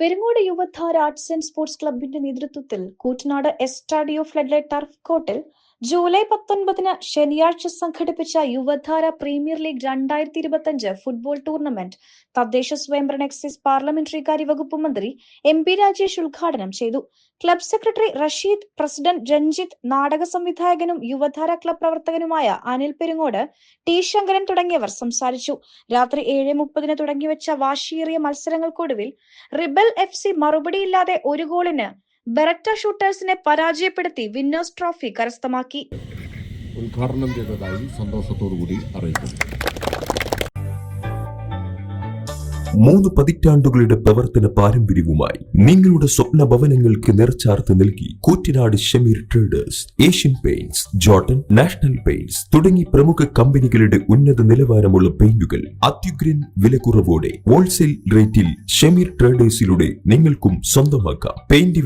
Perungode Yuvadhara arts and sports ക്ലബിന്റെ നേതൃത്വത്തിൽ Koottanad Estadio floodlight turf കോർട്ടിൽ ജൂലൈ പത്തൊൻപതിന് ശനിയാഴ്ച സംഘടിപ്പിച്ച യുവധാര പ്രീമിയർ ലീഗ് രണ്ടായിരത്തി ഇരുപത്തിയഞ്ച് ഫുട്ബോൾ ടൂർണമെന്റ് തദ്ദേശ സ്വയംഭരണ എക്സൈസ് പാർലമെന്ററി കാര്യ വകുപ്പ് മന്ത്രി എം പി രാജേഷ് ഉദ്ഘാടനം ചെയ്തു. Club secretary Rasheed president Ranjith നാടക സംവിധായകനും യുവധാര ക്ലബ് പ്രവർത്തകനുമായ അനിൽ പെരുങ്ങോട് ടി ശങ്കരൻ തുടങ്ങിയവർ സംസാരിച്ചു. രാത്രി ഏഴ് മുപ്പതിന് തുടങ്ങിവെച്ച വാശിയേറിയ മത്സരങ്ങൾക്കൊടുവിൽ റിബൽ എഫ് സി മറുപടിയില്ലാതെ ഒരു ഗോളിന് ബെററ്റ ഷൂട്ടേഴ്സിനെ പരാജയപ്പെടുത്തി വിന്നേഴ്സ് ട്രോഫി കരസ്ഥമാക്കി. ഉദ്ഘാടനം ചെയ്തതായി സന്തോഷത്തോടുകൂടി അറിയിക്കുന്നു. മൂന്ന് പതിറ്റാണ്ടുകളുടെ പ്രവർത്തന പാരമ്പര്യവുമായി നിങ്ങളുടെ സ്വപ്ന ഭവനങ്ങൾക്ക് നിറച്ചാർത്ത് നൽകി Koottanad Shameer Traders Asian Paints Jotun National Paints തുടങ്ങി പ്രമുഖ കമ്പനികളുടെ ഉന്നത നിലവാരമുള്ള പെയിന്റുകൾ അത്യുഗ്രൻ വിലക്കുറവോടെ ഹോൾസെയിൽ റേറ്റിൽ ഷമീർ ട്രേഡേഴ്സിലൂടെ നിങ്ങൾക്കും സ്വന്തമാക്കാം. പെയിന്റ്